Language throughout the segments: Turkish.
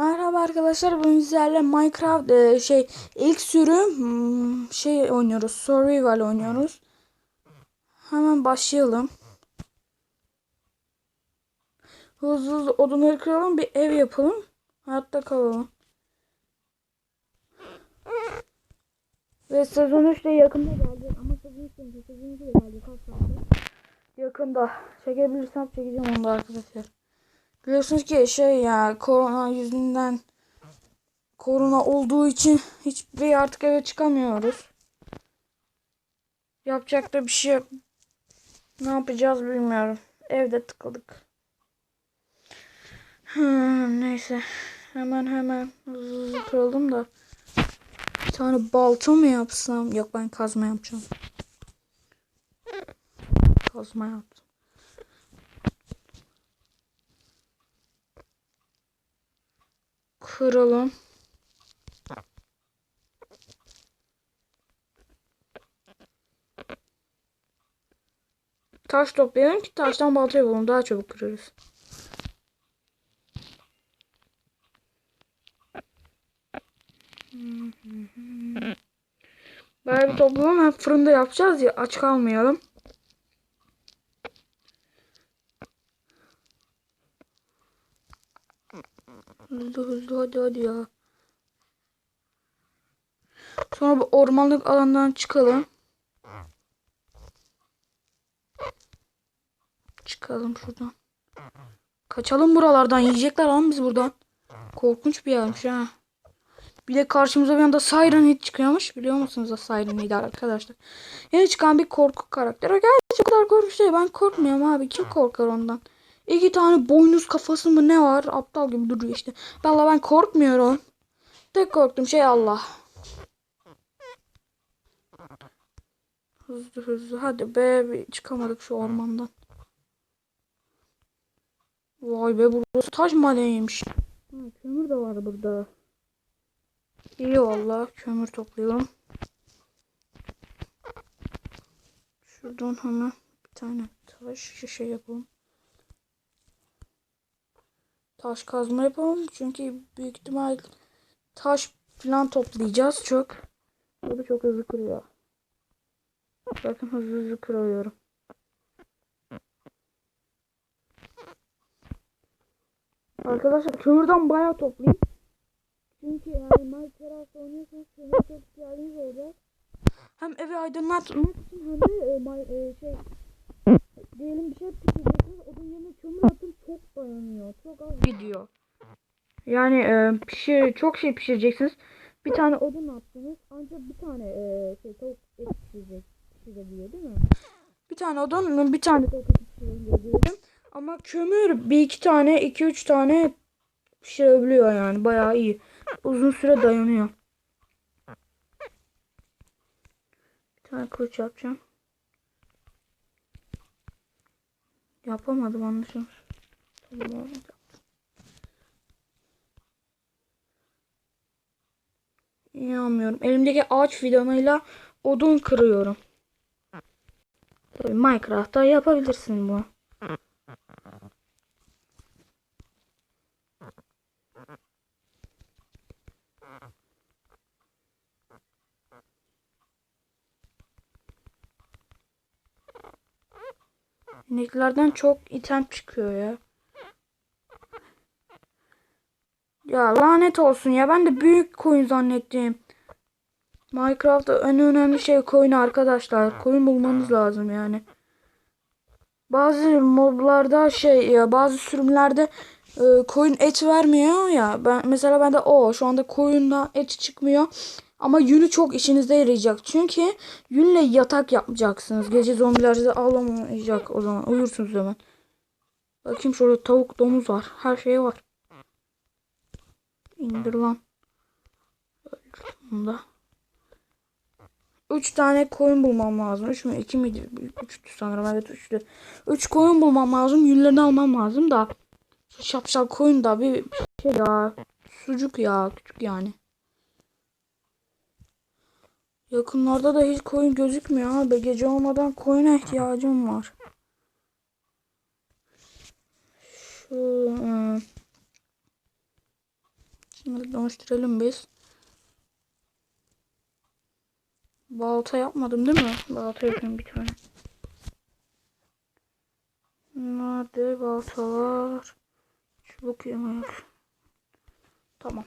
Merhaba arkadaşlar. Bugün sizlerle Minecraft e, şey ilk sürüm hmm, şey oynuyoruz. Survival oynuyoruz. Hemen başlayalım. Hızlı hızlı odunları kıralım. Bir ev yapalım. Hayatta kalalım. Ve sezon 3 de yakında gelecek. Ama sezon 3 de sezon 2 de sonra. Yakında. Çekebilirsem çekeceğim onu da arkadaşlar. Biliyorsunuz ki şey ya korona yüzünden korona olduğu için hiçbir artık eve çıkamıyoruz. Yapacak da bir şey. Ne yapacağız bilmiyorum. Evde tıkladık. Hmm, neyse. Hemen hemen hızlı kıralım da. Bir tane balta mı yapsam? Yok ben kazma yapacağım. Kazma yaptım. Kıralım. Taş toplayalım ki taştan balta yapalım. Daha çabuk kırarız. Böyle bir toplayalım. Hem fırında yapacağız ya aç kalmayalım. Hızlı hızlı hadi hadi ya. Sonra bu ormanlık alandan çıkalım. Çıkalım şuradan. Kaçalım buralardan. Yiyecekler lan biz buradan. Korkunç bir yermiş ha. Bir de karşımıza bir anda Siren Head çıkıyormuş. Biliyor musunuz o Siren Head'i arkadaşlar? Yeni çıkan bir korku karakteri. Gerçi o kadar korkunç değil. Ben korkmuyorum abi. Kim korkar ondan? İki tane boynuz kafası mı ne var? Aptal gibi duruyor işte. Valla ben korkmuyorum. Tek korktuğum şey Allah. Hızlı hızlı. Hadi be çıkamadık şu ormandan. Vay be burası taş madeniymiş. Ha, kömür de var burada. İyi valla kömür toplayalım. Şuradan hemen bir tane taş şişe yapalım. Taş kazma yapalım çünkü büyük ihtimal taş falan toplayacağız çok. Bu da çok hızlı kırıyor. Bakın hızlı hızlı kırıyorum. Arkadaşlar kömürden bayağı toplayayım. Çünkü yani Minecraft oynuyorsanız kömür çok ihtiyacınız olacak. Hem evi aydınlatmak için hem de e, e, şey diyelim bir şey pişireceksiniz. Odun yerine kömür atın çok dayanıyor. Çok az gidiyor. Yani e, pişir, çok şey pişireceksiniz. Bir tane odun attınız. Ancak bir tane e, şey tavuk et pişirecek, pişirebiliyor değil mi? Bir tane odun, bir tane tavuk eti pişirebiliyor. Ama kömür bir iki tane, iki üç tane pişirebiliyor yani. Bayağı iyi. Uzun süre dayanıyor. Bir tane kılıç yapacağım. Yapamadım anlaşılmış. Tamam olmadı. İnanmıyorum. Elimdeki ağaç fidanıyla odun kırıyorum. Tabii Minecraft'ta yapabilirsin bunu. İneklerden çok item çıkıyor ya. Ya lanet olsun ya ben de büyük koyun zannettim. Minecraft'ta en önemli şey koyun arkadaşlar. Koyun bulmanız lazım yani. Bazı moblarda şey ya bazı sürümlerde e, koyun et vermiyor ya. Ben mesela bende o şu anda koyunda et çıkmıyor. Ama yünü çok işinize yarayacak. Çünkü yünle yatak yapacaksınız. Gece zombiler sizi avlamayacak o zaman. Uyursunuz hemen. Bakayım şurada tavuk domuz var. Her şey var. İndir lan. Bunda. Üç tane koyun bulmam lazım. Üç mü? iki miydi? Üçtü sanırım. Evet üçtü. Üç koyun bulmam lazım. Yünlerini almam lazım da. Şapşal koyun da bir şey ya. Sucuk ya. Küçük yani. Yakınlarda da hiç koyun gözükmüyor abi. Gece olmadan koyuna ihtiyacım var. Şu... ıı, dönüştürelim biz. Balta yapmadım değil mi? Balta yapayım bir tane. Nerede baltalar? Çubuk yemek. Tamam.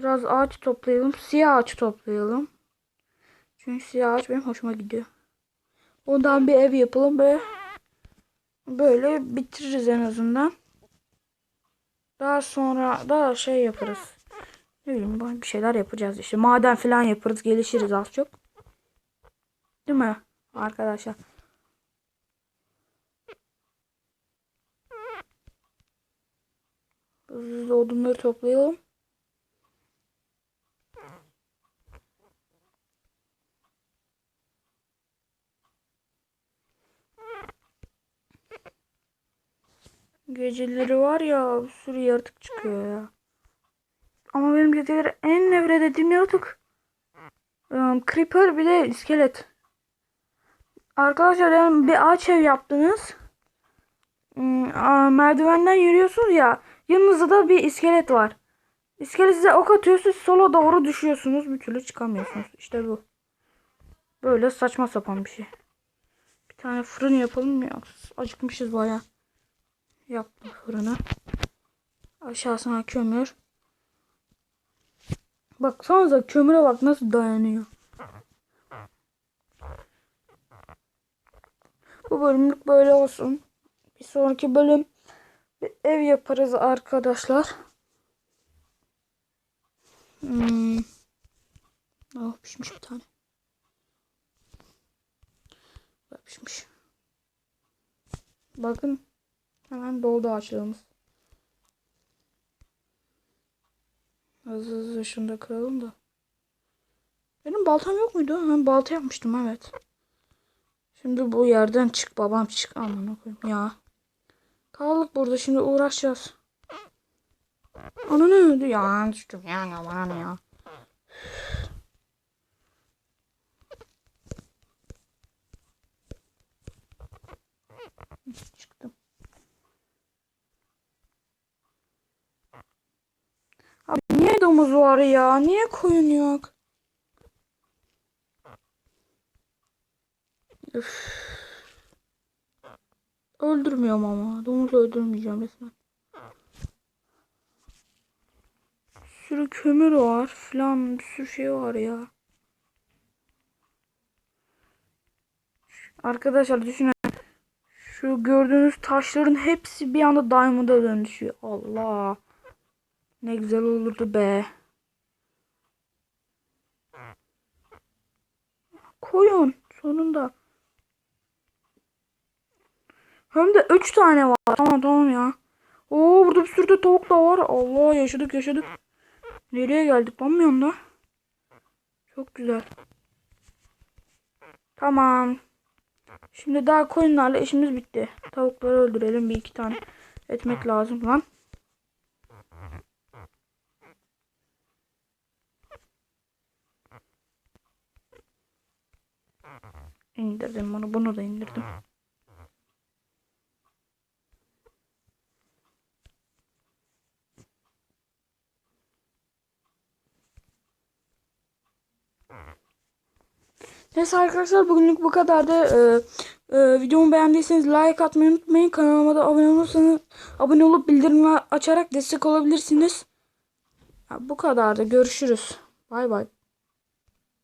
Biraz ağaç toplayalım. Siyah ağaç toplayalım. Çünkü siyah ağaç benim hoşuma gidiyor. Ondan bir ev yapalım ve böyle bitiririz en azından. Daha sonra da şey yaparız. Ne bileyim bir şeyler yapacağız işte. Maden falan yaparız. Gelişiriz az çok. Değil mi arkadaşlar? Hızlı odunları toplayalım. Geceleri var ya bir sürü yaratık çıkıyor ya. Ama benim geceleri en nefret ettiğim yaratık. Um, creeper bir de iskelet. Arkadaşlar bir ağaç ev yaptınız. Hmm, aa, merdivenden yürüyorsunuz ya. Yanınızda da bir iskelet var. İskelet size ok atıyor. Sola doğru düşüyorsunuz. Bir türlü çıkamıyorsunuz. İşte bu. Böyle saçma sapan bir şey. Bir tane fırın yapalım mı? Acıkmışız baya. Yaptım fırını. Aşağısına kömür. Baksanıza kömüre bak nasıl dayanıyor. Bu bölümlük böyle olsun. Bir sonraki bölüm bir ev yaparız arkadaşlar. Hmm. Oh pişmiş bir tane. Pişmiş. Bakın hemen doldu ağaçlarımız. Hızlı hızlı şunu da kıralım da. Benim baltam yok muydu? Ben balta yapmıştım evet. Şimdi bu yerden çık babam çık. Aman koyayım ya. Kaldık burada şimdi uğraşacağız. Ana ne öldü ya düştüm ya aman ya. Çıktım. Abi niye domuz var ya? Niye koyun yok? Üf. Öldürmüyorum ama. Domuz öldürmeyeceğim resmen. Bir sürü kömür var falan bir sürü şey var ya. Arkadaşlar düşünün. Şu gördüğünüz taşların hepsi bir anda diamond'a dönüşüyor. Allah. Ne güzel olurdu be. Koyun sonunda. Hem de 3 tane var. Tamam tamam ya. Oo burada bir sürü de tavuk da var. Allah yaşadık yaşadık. Nereye geldik bilmiyorum da. Çok güzel. Tamam. Şimdi daha koyunlarla işimiz bitti. Tavukları öldürelim bir iki tane. Etmek lazım lan. İndirdim bunu. Bunu da indirdim. Neyse arkadaşlar bugünlük bu kadardı. Ee, e, videomu beğendiyseniz like atmayı unutmayın. Kanalıma da abone olursanız abone olup bildirimleri açarak destek olabilirsiniz. Ya, bu kadardı. Görüşürüz. Bay bay.